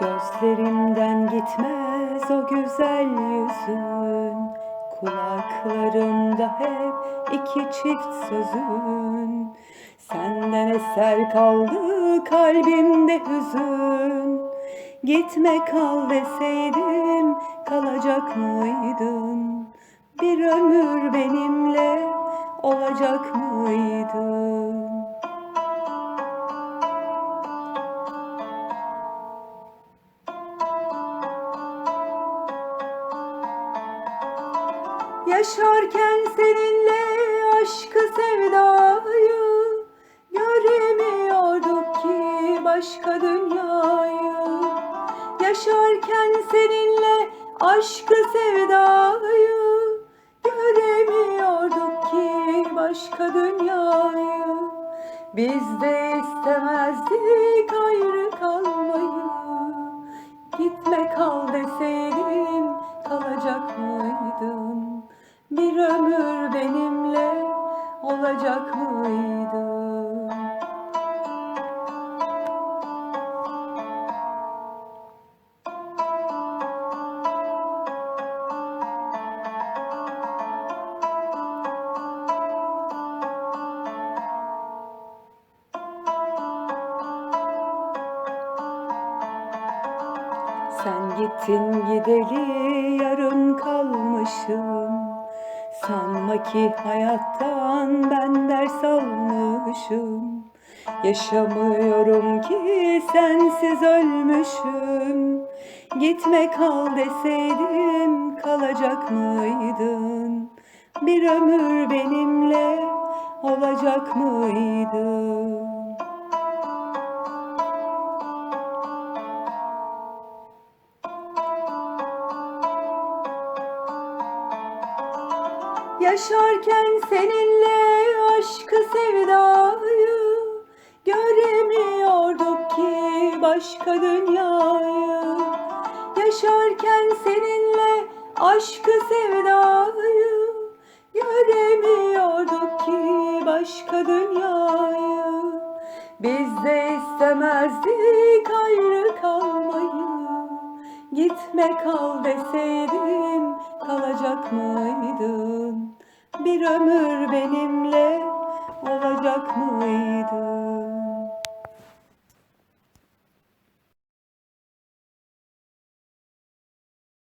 Gözlerimden gitmez o güzel yüzün Kulaklarımda hep iki çift sözün Senden eser kaldı kalbimde hüzün Gitme kal deseydim kalacak mıydın? Bir ömür benimle olacak mıydın? Yaşarken seninle aşkı sevdayı Göremiyorduk ki başka dünyayı. Yaşarken seninle aşkı sevdayı Göremiyorduk ki başka dünyayı. Biz de istemezdik ayrı kalmayı. Gitme kal deseydim kalacak mıydın? Bir ömür benimle olacak mıydın? Sen gittin gideli yarım kalmışım Sanma ki hayattan ben ders almışım Yaşamıyorum ki sensiz ölmüşüm Gitme kal deseydim kalacak mıydın? Bir ömür benimle olacak mıydın? Yaşarken seninle aşkı sevdayı Göremiyorduk ki başka dünyayı. Yaşarken seninle aşkı sevdayı Göremiyorduk ki başka dünyayı. Biz de istemezdik ayrı kalmayı. Gitme kal deseydim kalacak mıydın? Ömür benimle olacak mıydın?